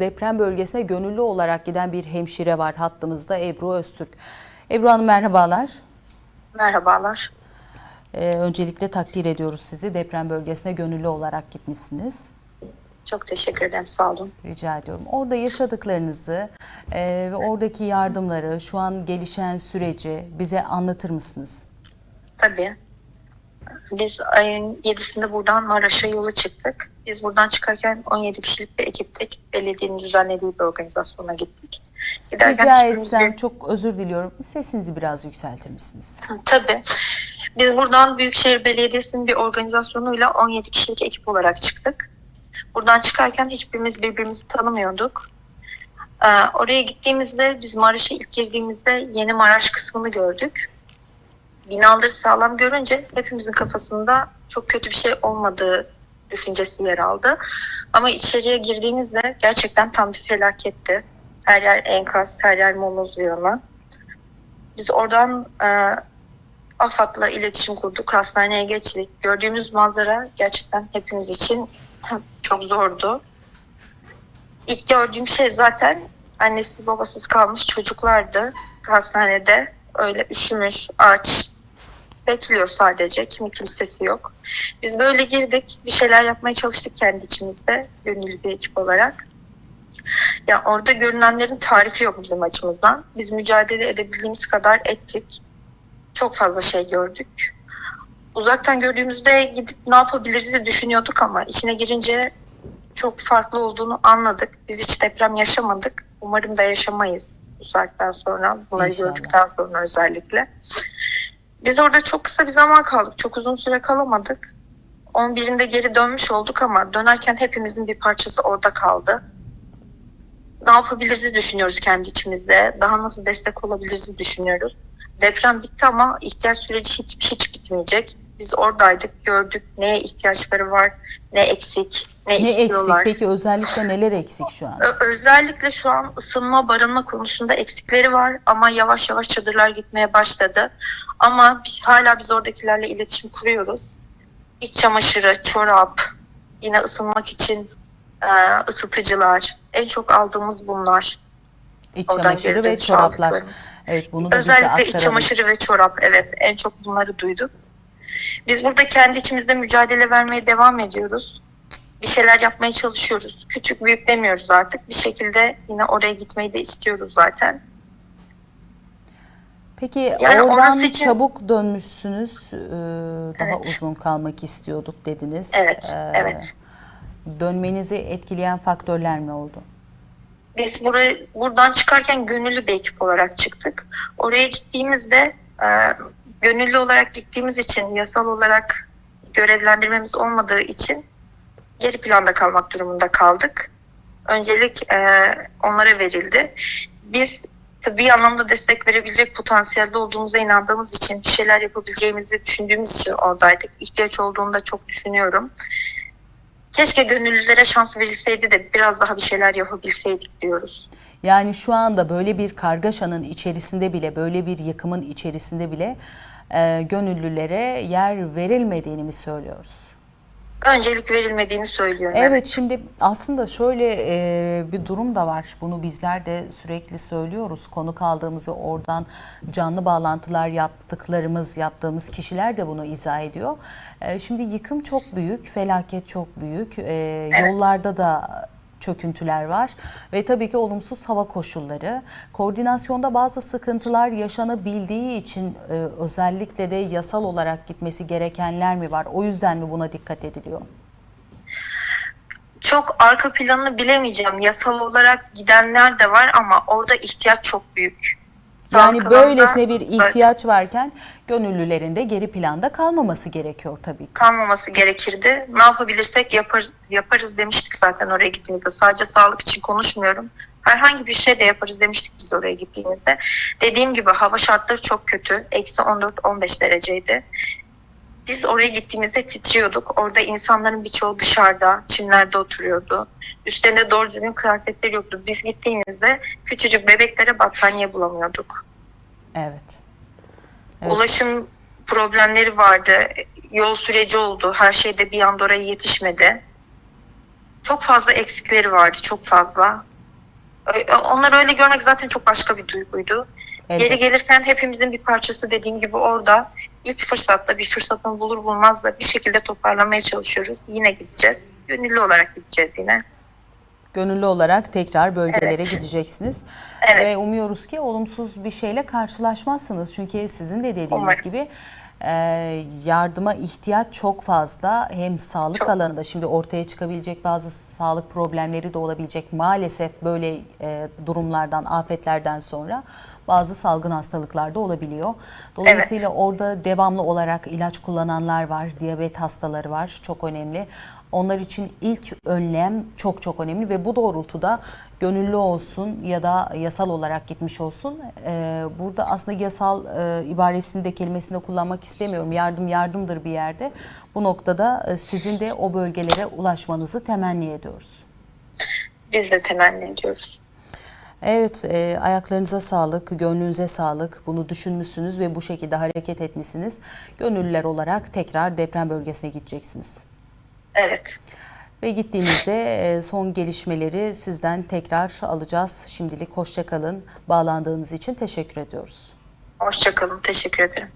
Deprem bölgesine gönüllü olarak giden bir hemşire var hattımızda Ebru Öztürk. Ebru Hanım merhabalar. Merhabalar. Ee, öncelikle takdir ediyoruz sizi. Deprem bölgesine gönüllü olarak gitmişsiniz. Çok teşekkür ederim. Sağ olun. Rica ediyorum. Orada yaşadıklarınızı e, ve oradaki yardımları, şu an gelişen süreci bize anlatır mısınız? Tabii. Biz ayın 7'sinde buradan Maraş'a yola çıktık. Biz buradan çıkarken 17 kişilik bir ekiptik. Belediyenin düzenlediği bir organizasyona gittik. Rica hiçbirimiz etsem bir- çok özür diliyorum. Sesinizi biraz yükseltir misiniz? Tabii. Biz buradan Büyükşehir Belediyesi'nin bir organizasyonuyla 17 kişilik ekip olarak çıktık. Buradan çıkarken hiçbirimiz birbirimizi tanımıyorduk. Ee, oraya gittiğimizde biz Maraş'a ilk girdiğimizde yeni Maraş kısmını gördük. Binaları sağlam görünce hepimizin kafasında çok kötü bir şey olmadığı düşüncesi yer aldı. Ama içeriye girdiğimizde gerçekten tam bir felaketti. Her yer enkaz, her yer moloz yığını. Biz oradan e, AFAD'la iletişim kurduk, hastaneye geçtik. Gördüğümüz manzara gerçekten hepimiz için çok zordu. İlk gördüğüm şey zaten annesiz babasız kalmış çocuklardı hastanede. Öyle üşümüş, aç, bekliyor sadece. Kimi kimsesi yok. Biz böyle girdik, bir şeyler yapmaya çalıştık kendi içimizde, gönüllü bir ekip olarak. Ya orada görünenlerin tarifi yok bizim açımızdan. Biz mücadele edebildiğimiz kadar ettik. Çok fazla şey gördük. Uzaktan gördüğümüzde gidip ne yapabiliriz düşünüyorduk ama içine girince çok farklı olduğunu anladık. Biz hiç deprem yaşamadık. Umarım da yaşamayız bu saatten sonra. Bunları İnşallah. gördükten sonra özellikle. Biz orada çok kısa bir zaman kaldık. Çok uzun süre kalamadık. 11'inde geri dönmüş olduk ama dönerken hepimizin bir parçası orada kaldı. Ne yapabiliriz düşünüyoruz kendi içimizde. Daha nasıl destek olabiliriz düşünüyoruz. Deprem bitti ama ihtiyaç süreci hiç, hiç bitmeyecek. Biz oradaydık, gördük neye ihtiyaçları var, ne eksik, ne, Ne eksik? istiyorlar. Peki özellikle neler eksik şu an? Ö- Özellikle şu an ısınma, barınma konusunda eksikleri var ama yavaş yavaş çadırlar gitmeye başladı. Ama biz, hala biz oradakilerle iletişim kuruyoruz. İç çamaşırı, çorap, yine ısınmak için e, ısıtıcılar. En çok aldığımız bunlar. İç Oradan çamaşırı geri ve dönüş çoraplar. aldıklarımız. Evet bunu da bize Özellikle iç aktaralım. çamaşırı ve çorap evet en çok bunları duyduk. Biz burada kendi içimizde mücadele vermeye devam ediyoruz. Bir şeyler yapmaya çalışıyoruz. Küçük büyük demiyoruz artık. Bir şekilde yine oraya gitmeyi de istiyoruz zaten. Peki Yani oradan için- çabuk dönmüşsünüz. Ee, daha Evet. uzun kalmak istiyorduk dediniz. Evet, Ee, evet. Dönmenizi etkileyen faktörler ne oldu? Biz buraya, buradan çıkarken gönüllü bir ekip olarak çıktık. Oraya gittiğimizde e, gönüllü olarak gittiğimiz için yasal olarak görevlendirmemiz olmadığı için geri planda kalmak durumunda kaldık. Öncelik e, onlara verildi. Biz tıbbi anlamda destek verebilecek potansiyelde olduğumuza inandığımız için bir şeyler yapabileceğimizi düşündüğümüz için oradaydık. İhtiyaç olduğunu da çok düşünüyorum. Keşke gönüllülere şans verilseydi de biraz daha bir şeyler yapabilseydik diyoruz. Yani şu anda böyle bir kargaşanın içerisinde bile, böyle bir yıkımın içerisinde bile e, gönüllülere yer verilmediğini mi söylüyoruz? Öncelik verilmediğini söylüyorum. Evet şimdi aslında şöyle e, bir durum da var. Bunu bizler de sürekli söylüyoruz. Konuk aldığımız ve oradan canlı bağlantılar yaptıklarımız, yaptığımız kişiler de bunu izah ediyor. E, şimdi yıkım çok büyük, felaket çok büyük. E, Yollarda da çöküntüler var ve tabii ki olumsuz hava koşulları. Koordinasyonda bazı sıkıntılar yaşanabildiği için e, özellikle de yasal olarak gitmesi gerekenler mi var? O yüzden mi buna dikkat ediliyor? Çok arka planını bilemeyeceğim. Yasal olarak gidenler de var ama orada ihtiyaç çok büyük. Yani Sağlık böylesine bir ihtiyaç varken gönüllülerin de geri planda kalmaması gerekiyor tabii ki. kalmaması gerekirdi. Ne yapabilirsek yapar, yaparız demiştik zaten oraya gittiğimizde. Sadece sağlık için konuşmuyorum. Herhangi bir şey de yaparız demiştik biz oraya gittiğimizde. Dediğim gibi hava şartları çok kötü. Eksi 14-15 dereceydi. Biz oraya gittiğimizde titriyorduk. Orada insanların birçoğu dışarıda, çimlerde oturuyordu. Üstlerinde doğru düzgün kıyafetleri yoktu. Biz gittiğimizde küçücük bebeklere battaniye bulamıyorduk. Evet. Evet. Ulaşım problemleri vardı. Yol süreci oldu. Her şeyde bir anda oraya yetişmedi. çok fazla eksikleri vardı, çok fazla. Onları öyle görmek zaten çok başka bir duyguydu. Elbette. Geri gelirken hepimizin bir parçası dediğim gibi orada. İlk fırsatta bir fırsatını bulur bulmaz da bir şekilde toparlamaya çalışıyoruz. Yine gideceğiz. Gönüllü olarak gideceğiz yine. Gönüllü olarak tekrar bölgelere Evet. gideceksiniz. Evet. Ve umuyoruz ki olumsuz bir şeyle karşılaşmazsınız. Çünkü sizin de dediğiniz Umarım. gibi e, yardıma ihtiyaç çok fazla. Hem sağlık Çok. alanında şimdi ortaya çıkabilecek bazı sağlık problemleri de olabilecek. Maalesef böyle e, durumlardan, afetlerden sonra bazı salgın hastalıklar da olabiliyor. Dolayısıyla orada devamlı olarak ilaç kullananlar var, diyabet hastaları var. Çok önemli. Onlar için ilk önlem çok çok önemli ve bu doğrultuda gönüllü olsun ya da yasal olarak gitmiş olsun. Ee, burada aslında yasal e, ibaresini de kelimesini de kullanmak istemiyorum. Yardım yardımdır bir yerde. Bu noktada e, sizin de o bölgelere ulaşmanızı temenni ediyoruz. Biz de temenni ediyoruz. Evet, e, ayaklarınıza sağlık, gönlünüze sağlık. Bunu düşünmüşsünüz ve bu şekilde hareket etmişsiniz. Gönüllüler olarak tekrar deprem bölgesine gideceksiniz. Evet. Ve gittiğinizde e, son gelişmeleri sizden tekrar alacağız. Şimdilik hoşça kalın. Bağlandığınız için teşekkür ediyoruz. Hoşçakalın. Teşekkür ederim.